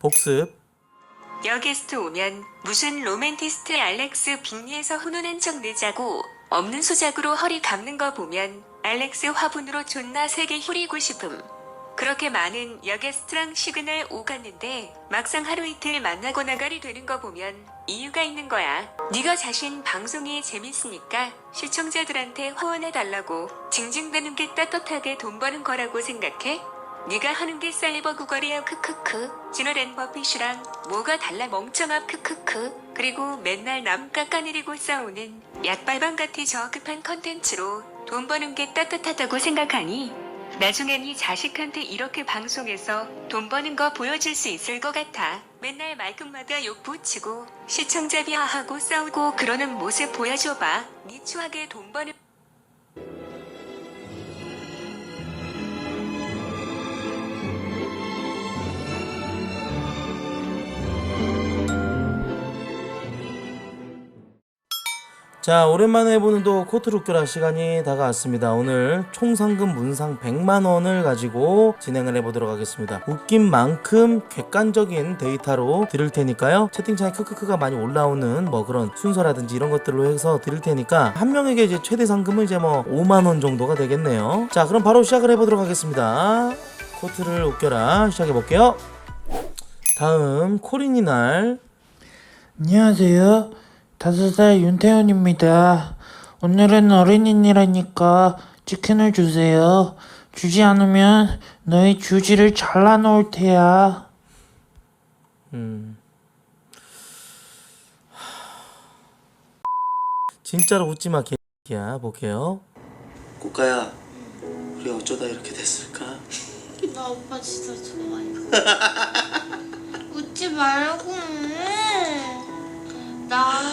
복습. 여게스트 오면 무슨 로맨티스트 알렉스 빅리에서 훈훈한 척 내자고 없는 소작으로 허리 감는 거 보면 알렉스 화분으로 존나 세게 후리고 싶음. 그렇게 많은 여게스트랑 시그널 오갔는데 막상 하루 이틀 만나고 나가리 되는 거 보면 이유가 있는 거야. 네가 자신 방송이 재밌으니까 시청자들한테 후원해달라고 징징대는 게 떳떳하게 돈 버는 거라고 생각해? 네가 하는 게 사이버 구걸이야 크크크. 진화된 버핏이랑 뭐가 달라 멍청합 크크크. 그리고 맨날 남 깎아내리고 싸우는 약발방 같이 저급한 컨텐츠로 돈 버는 게 따뜻하다고 생각하니? 나중엔 이 자식한테 이렇게 방송에서 돈 버는 거 보여줄 수 있을 것 같아. 맨날 말끝마다 욕 붙이고 시청자 비하하고 싸우고 그러는 모습 보여줘봐. 니 추하게 돈 버는 자, 오랜만에 해보는 또 코트룩교라 시간이 다가왔습니다. 오늘 총 상금 문상 100만원을 가지고 진행을 해보도록 하겠습니다. 웃긴 만큼 객관적인 데이터로 드릴 테니까요. 채팅창에 크크크가 많이 올라오는 뭐 그런 순서라든지 이런 것들로 해서 드릴 테니까 한 명에게 이제 최대 상금은 이제 뭐 5만원 정도가 되겠네요. 자, 그럼 바로 시작을 해보도록 하겠습니다. 코트를 웃겨라 시작해볼게요. 다음 코린이 날 안녕하세요. 다섯 살 윤태현입니다. 오늘은 어린이니라니까 치킨을 주세요. 주지 않으면 너희 주지를 잘라 놓을 테야. 음. 진짜로 웃지 마 개야 볼게요. 꽃가야 우리 어쩌다 이렇게 됐을까? 나 오빠 진짜 좋아해. 웃지 말고. 나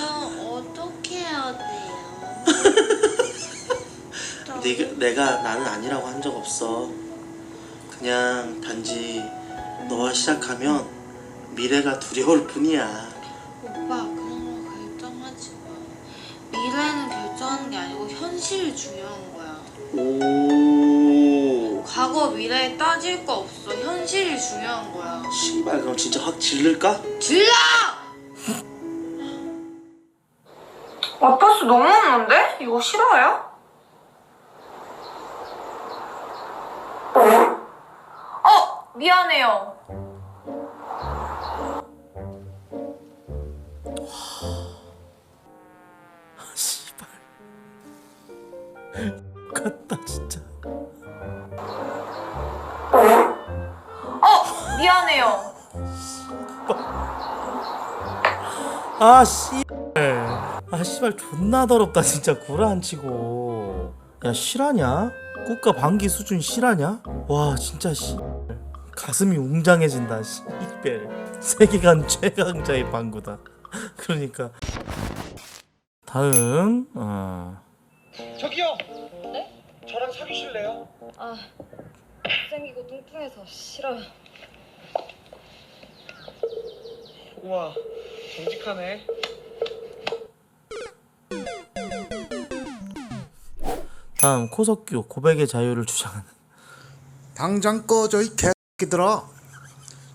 네가, 내가 나는 아니라고 한 적 없어 그냥 단지 너와 시작하면 미래가 두려울 뿐이야 오빠 그런 거 결정하지 마. 미래는 결정하는 게 아니고 현실이 중요한 거야. 오 과거 미래에 따질 거 없어. 현실이 중요한 거야. 씨발 그럼 진짜 확 질를까? 질러! 와파스 너무 없는데? 이거 싫어요? 어, 미안해요. 씨발. 같다 진짜. 어, 미안해요. 아 씨발. 아 씨발 존나 더럽다 진짜 구라 안 치고. 야 실화냐? 국가 방기 수준 실화냐? 와 진짜 씨. 가슴이 웅장해진다 씨발. 세계관 최강자의 방구다. 그러니까. 다음 어. 저기요. 네? 저랑 사귀실래요? 아, 생기고 뚱뚱해서 싫어요. 우와, 정직하네. 다음 코석규 고백의 자유를 주장하는 당장 꺼져 이 개새 끼들아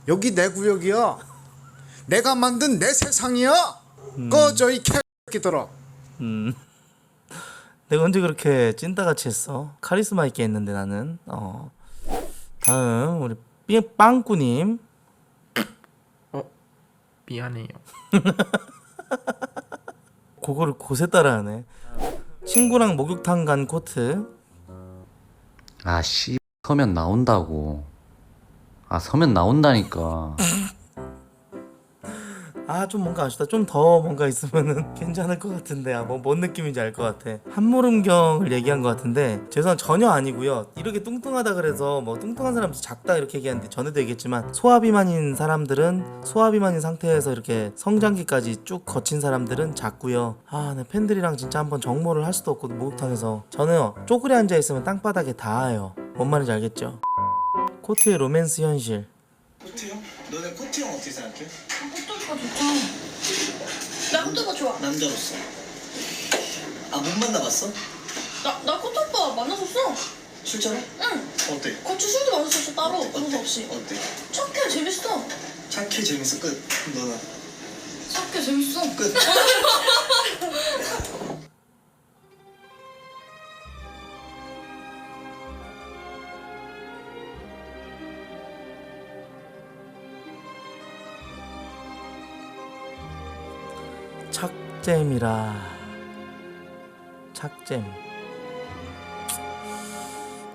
여기 내 구역이야 내가 만든 내 세상이야 꺼져 이 개새끼들아 음. 내가 언제 그렇게 찐따같이 했어? 카리스마 있게 했는데 나는. 어. 다음 우리 삐- 빵꾸님. 미안해요. 그거를 고세 따라 하네. 친구랑 목욕탕 간 코트. 아, 씨, 서면 나온다고. 아, 서면 나온다니까. 아 좀 뭔가 아쉽다. 좀 더 뭔가 있으면은 괜찮을 것 같은데. 아, 뭐, 뭔 느낌인지 알 것 같아. 한모름경을 얘기한 것 같은데 죄송 전혀 아니고요. 이렇게 뚱뚱하다 그래서 뭐 뚱뚱한 사람 작다 이렇게 얘기하는데 전에도 얘기했지만 소화비만인 사람들은 소화비만인 상태에서 이렇게 성장기까지 쭉 거친 사람들은 작고요. 아, 내 팬들이랑 진짜 한번 정모를 할 수도 없고 목욕탕에서 저는요 쪼그려 앉아 있으면 땅바닥에 닿아요. 뭔 말인지 알겠죠? 코트의 로맨스 현실. 코트 형? 너네 코트 형 어떻게 생각해? 호떡가 좋잖아. 나 호떡가 좋아. 남자로서 아 못 만나봤어? 나, 나 코떡가 만났었어. 실제로? 응. 어때? 같이 술도 마셨었어, 따로. 그런 거 없이. 어때? 착해, 재밌어. 착해 재밌어 끝 너는 착해 재밌어. 끝 착잼이라. 착잼.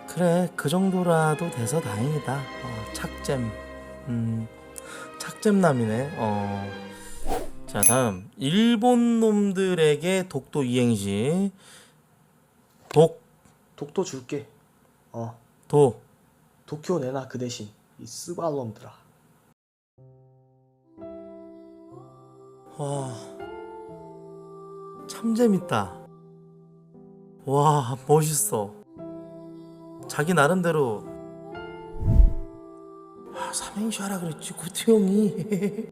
그래 그 정도라도 돼서 다행이다. 어, 착잼. 음 착잼남이네. 어 자 다음. 일본 놈들에게 독도 이행시. 독. 독도 줄게. 어, 도. 도쿄 내놔 그 대신. 이 스발놈들아. 와, 참 재밌다. 와, 멋있어. 자기 나름대로 아, 삼행시 하라 그랬지, 고태 형이.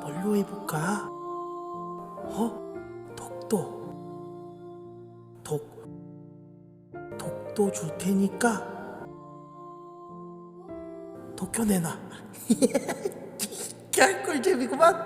뭘로 해볼까? 어? 독도. 독. 독도 줄 테니까 도쿄 내놔. 개꿀 재미구만.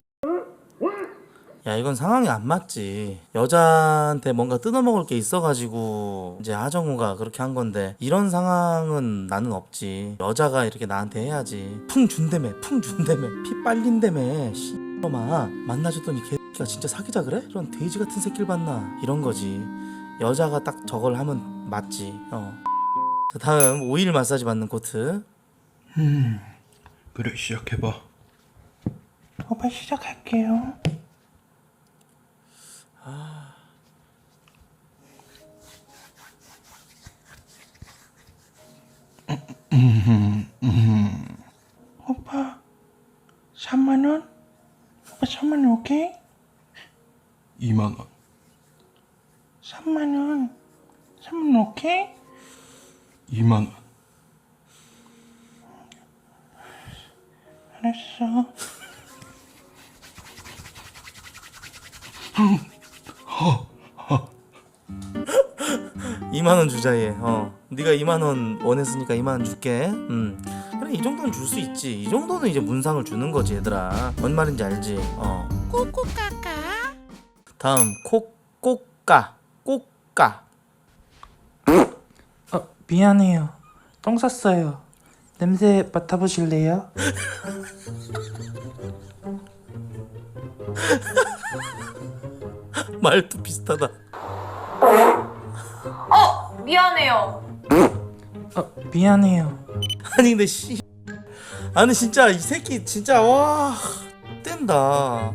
건 상황이 안 맞지. 여자한테 뭔가 뜯어먹을 게 있어가지고 이제 하정우가 그렇게 한 건데 이런 상황은 나는 없지. 여자가 이렇게 나한테 해야지. 풍 준다며 풍 준다며 피 빨린다며 씨엄마 만나줬더니 걔가 진짜 사귀자 그래? 이런 돼지 같은 새끼를 봤나? 이런 거지. 여자가 딱 저걸 하면 맞지. 어. 자, 다음 오일 마사지 받는 코트. 그래 시작해봐. 오빠 시작할게요. 오빠 3만 원? 오빠 3만 원 오케이? 2만 원 3만 원. 3만 원 오케이? 2만 원 알았어. 이만원 주자 얘. 어. 네가 2만 원 원했으니까 2만 원 줄게. 음. 그래 이 정도는 줄 수 있지. 이 정도는 이제 문상을 주는 거지 얘들아. 뭔 말인지 알지? 어. 꼬꼬까까. 다음 콕꼬까. 꼬까. 어, 미안해요. 똥 쌌어요. 냄새 맡아보실래요? 말도 비슷하다. 어 미안해요. 어, 미안해요. 아니 근데 씨. 아니 진짜 이 새끼 진짜 와 뗀다.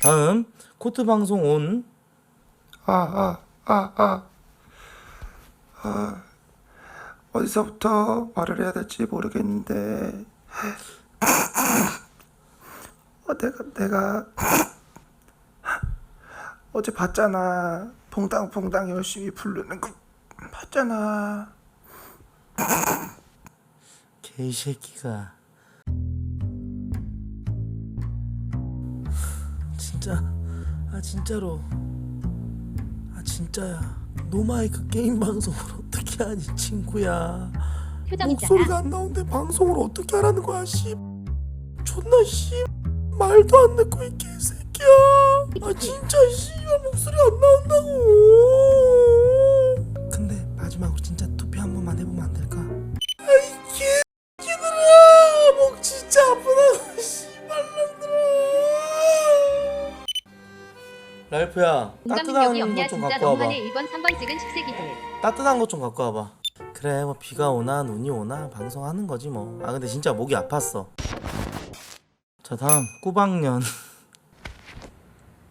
다음 코트 방송 온 아, 아, 아, 아. 아. 어디서부터 말을 해야 될지 모르겠는데. 어, 내가, 내가. 어제 봤잖아. 퐁당퐁당 열심히 부르는 거 봤잖아. 개새끼가. 진짜 아 진짜로. 아 진짜야. 노마이크 게임 방송을 어떻게 하니 친구야. 목소리가 안 나오는데 방송을 어떻게 하라는 거야 씨. 존나 씨 말도 안 듣고 이 개새끼야. 아 진짜 씨. 목소리 안 나온다고 마지막으로 진짜 투표 한 번만 해보면 안 될까? 아이 개새끼들아 목 진짜 아프다고 씨발놈들아 랄프야 따뜻한 것 좀 갖고 와봐 1번 3번 찍은 10세기들 따뜻한 것 좀 갖고 와봐. 그래 뭐 비가 오나 눈이 오나 방송하는 거지 뭐. 아 근데 진짜 목이 아팠어. 자 다음 꾸방년.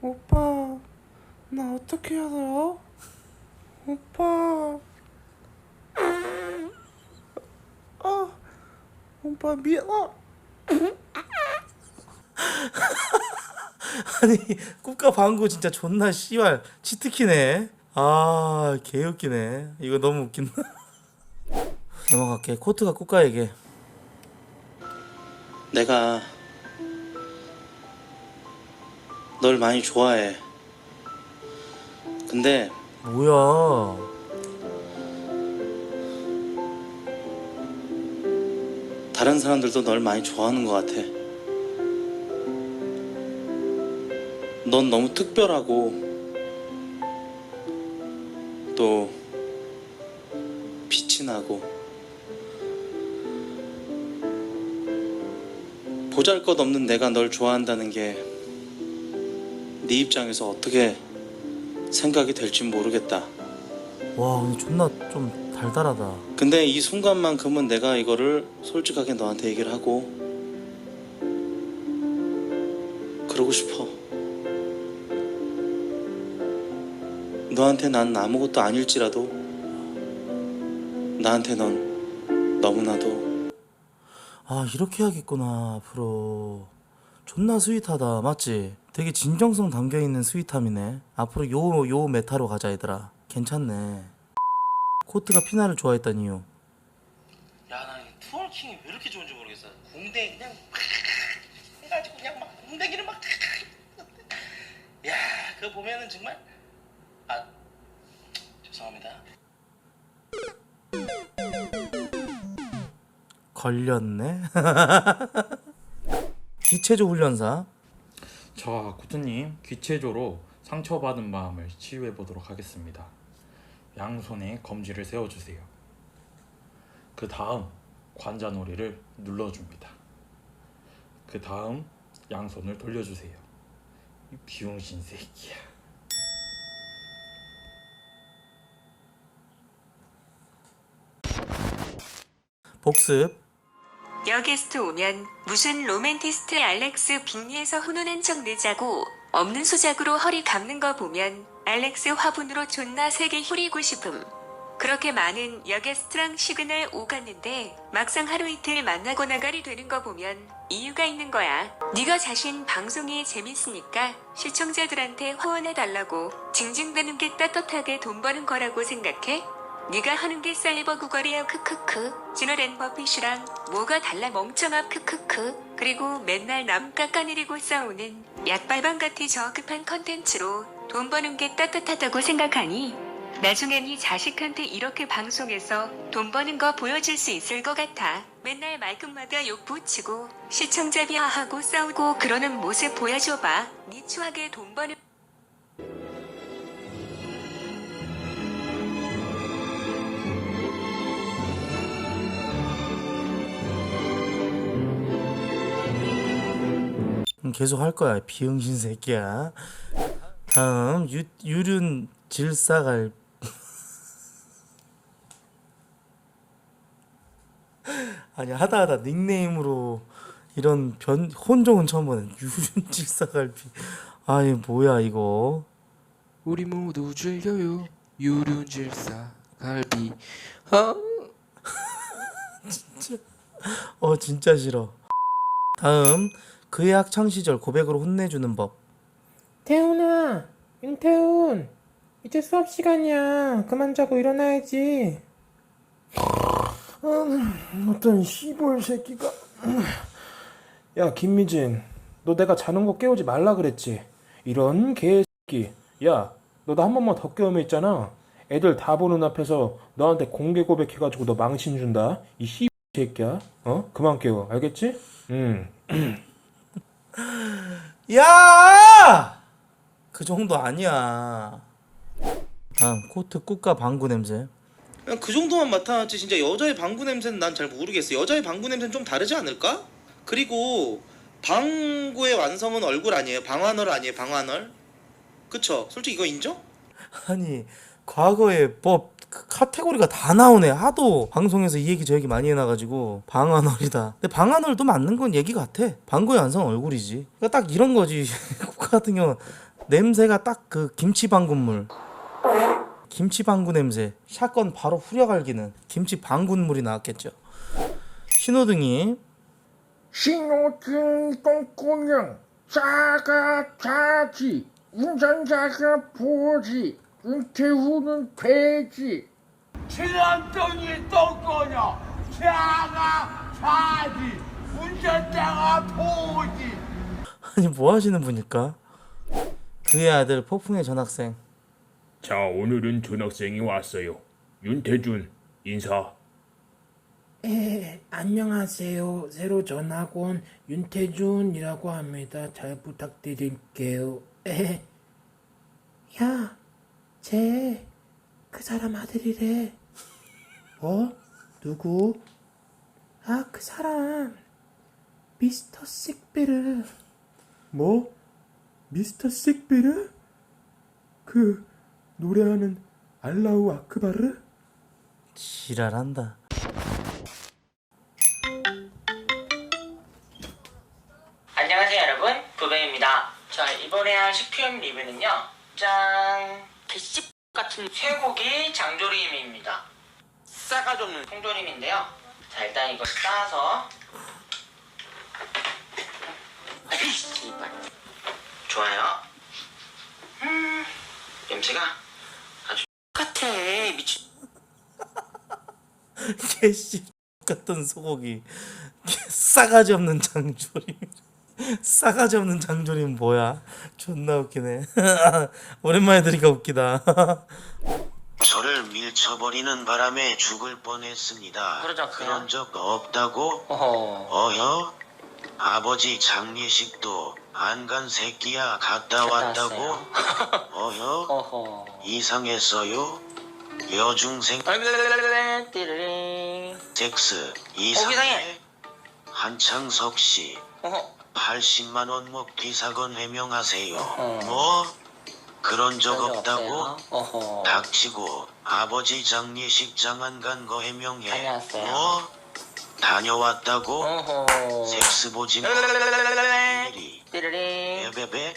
오빠, 나 어떻게 알아? 오빠. 오빠 미안. 아니 국가 방구 진짜 존나 씨발 치트키네. 아 개웃기네. 이거 너무 웃긴다. 넘어갈게. 코트가 국가에게. 내가 널 많이 좋아해. 근데 뭐야 다른 사람들도 널 많이 좋아하는 것 같아. 넌 너무 특별하고 또 빛이 나고 보잘것없는 내가 널 좋아한다는 게 네 입장에서 어떻게 생각이 될지 모르겠다. 와 근데 존나 좀 달달하다. 근데 이 순간만큼은 내가 이거를 솔직하게 너한테 얘기를 하고 그러고 싶어. 너한테 난 아무것도 아닐지라도 나한테 넌 너무나도 아 이렇게 해야겠구나 앞으로. 존나 스윗하다 맞지? 되게 진정성 담겨있는 스윗함이네. 앞으로 요 요 메타로 가자 얘들아. 괜찮네 코트가 피나를 좋아했던 이유 야나 트월킹이 왜 이렇게 좋은지 모르겠어. 공대 그냥 해가지고 그냥 막 공대기를 막. 야 그거 보면은 정말 아 죄송합니다. 걸렸네 기체조 훈련사 자, 구트님 귀체조로 상처받은 마음을 치유해 보도록 하겠습니다. 양손에 검지를 세워주세요. 그 다음 관자놀이를 눌러줍니다. 그 다음 양손을 돌려주세요. 이 비용신 새끼야. 복습 여게스트 오면 무슨 로맨티스트 알렉스 빅리에서 훈훈한 척 내자고 없는 소작으로 허리 감는 거 보면 알렉스 화분으로 존나 세게 후리고 싶음. 그렇게 많은 여게스트랑 시그널 오갔는데 막상 하루 이틀 만나고 나가리 되는 거 보면 이유가 있는 거야. 네가 자신 방송이 재밌으니까 시청자들한테 후원해 달라고 징징대는 게 따뜻하게 돈 버는 거라고 생각해? 네가 하는 게 사이버 구걸이야 크크크 진호랜 버핏이랑 뭐가 달라 멍청아 크크크 그리고 맨날 남 깎아내리고 싸우는 약발방 같이 저급한 컨텐츠로 돈 버는 게 따뜻하다고 생각하니 나중엔 이 자식한테 이렇게 방송에서 돈 버는 거 보여줄 수 있을 것 같아. 맨날 말끝마다 욕 붙이고 시청자 비하하고 싸우고 그러는 모습 보여줘봐. 니 추하게 돈 버는 음, 계속 할 거야 비응신 새끼야 다음 유, 유륜 질사갈. 아니 하다 하다 닉네임으로 이런 변 혼종은 처음 보네. 유륜 질사갈비. 아이 뭐야 이거? 우리 모두 즐겨요. 유륜질사 갈비. 아, 어 진짜 싫어. 다음 그의 학창 시절 고백으로 혼내주는 법 태훈아, 윤태훈, 이제 수업 시간이야. 그만 자고 일어나야지. 음, 어떤 시골 새끼가. 야, 김미진, 너 내가 자는 거 깨우지 말라 그랬지? 이런 개새끼. 야, 너 나 한 번만 더 깨우면 있잖아. 애들 다 보는 앞에서 너한테 공개 고백해가지고 너 망신 준다. 이 씨 새끼야. 어? 그만 깨워. 알겠지? 응. 야! 그 정도 아니야. 다음 코트 국가 방구 냄새. 그냥 그 정도만 맡아놨지 진짜 여자의 방구 냄새는 난 잘 모르겠어. 여자의 방구 냄새는 좀 다르지 않을까? 그리고 방구의 완성은 얼굴 아니에요? 방완얼 아니에요? 방완얼? 그쵸? 솔직히 이거 인정? 아니 과거에 뭐그 카테고리가 다 나오네. 하도 방송에서 이 얘기 저 얘기 많이 해놔가지고 방한얼이다. 근데 방한얼도 맞는 건 얘기 같아. 방구의 완성 얼굴이지. 그러니까 딱 이런 거지. 국가 같은 경우 는 냄새가 딱 그 김치 방군물. 김치 방구 냄새. 샷건 바로 후려갈기는 김치 방군물이 나왔겠죠. 신호등이 신호등 똥꾸녕 자가 자지 운전자가 보지 윤태후는 돼지 친한덩이 똥꼬냐 자가 자지 운전자가 보지 아니 뭐 하시는 분일까? 그의 아들 폭풍의 전학생. 자 오늘은 전학생이 왔어요. 윤태준 인사. 에 안녕하세요. 새로 전학 온 윤태준이라고 합니다. 잘 부탁드릴게요. 에. 야쟤 그 사람 아들이래. 어? 누구? 아 그 사람. 미스터 식비르. 뭐? 미스터 식비르? 그 노래하는 알라우 아크바르? 지랄한다. 안녕하세요 여러분. 부배입니다. 자 이번에 할 식품 리뷰는요. 짠. 개씨 같은 쇠고기 장조림입니다. 싸가지 없는 통조림인데요. 자 일단 이거 싸서. 아이씨 이빨 좋아요? 음 냄새가 아주 똑같아 미친. 개씨 같은 소고기. 싸가지 없는 장조림. 싸가지 없는 장조림 뭐야? 존나 웃기네. 오랜만에 들으니까 웃기다. 저를 밀쳐버리는 바람에 죽을 뻔했습니다. 그러죠, 그런 적 없다고? 어허. 어허? 아버지 장례식도 안 간 새끼야 갔다 왔다고? 어허? 어허 이상했어요? 여중생 띠르링 섹스 어, 이상해? 이상해. 한창석 씨 어허 80만 원 먹기 사건 해명하세요. 어허. 뭐? 그런 적 없다고? 없어요. 어허 닥치고 아버지 장례식 장 안 간 거 해명해. 다녀왔어요. 뭐? 다녀왔다고? 어허 섹스 보지 마. 일이 띠르링 베베베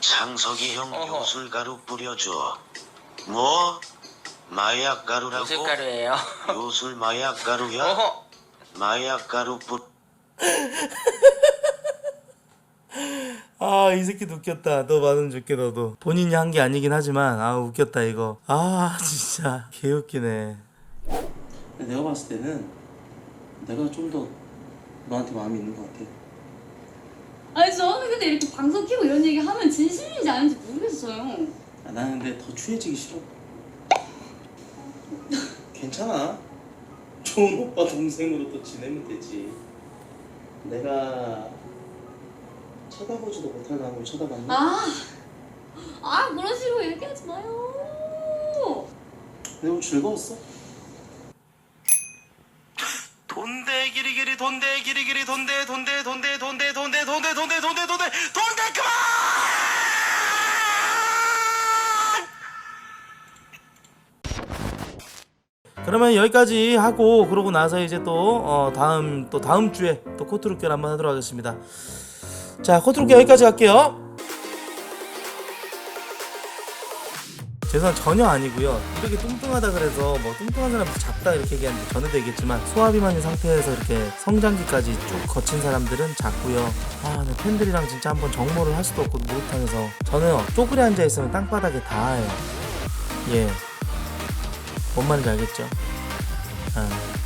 창석이 형 어허. 요술가루 뿌려줘. 뭐? 마약 가루라고? 요술가루예요 요술 마약 가루야? 어허 마약 가루 뿌 아 이 새끼도 웃겼다 너 많은 줄게 너도 본인이 한 게 아니긴 하지만 아 웃겼다 이거 아 진짜 개웃기네 내가 봤을 때는 내가 좀 더 너한테 마음이 있는 것 같아 아니 저는 근데 이렇게 방송 키고 이런 얘기 하면 진심인지 아닌지 모르겠어요. 아, 나는 근데 더 추해지기 싫어 괜찮아 좋은 오빠 동생으로 또 지내면 되지 내가 쳐다보지도 못할 남을 쳐다봤나? 아, 아 그런 식으로 얘기하지 마요. 근데 오늘 즐거웠어 돈대 기리기리 돈대 돈대 돈대 돈대 돈대 돈대 돈대 돈대 돈대 돈대 그만! 그러면 여기까지 하고 그러고 나서 이제 또 어, 다음 또 다음 주에 또 코트루키를 한번 하도록 하겠습니다. 자 코트루키 여기까지 할게요. 죄송 전혀 아니고요. 이렇게 뚱뚱하다 그래서 뭐 뚱뚱한 사람들 작다 이렇게 얘기하는데 전에도 얘기했지만 소화비만인 상태에서 이렇게 성장기까지 쭉 거친 사람들은 작고요. 아, 네, 팬들이랑 진짜 한번 정모를 할 수도 없고 목욕탕에서 저는요 쪼그려 앉아 있으면 땅바닥에 닿아요. 예. 뭔 말인지 알겠죠? 아.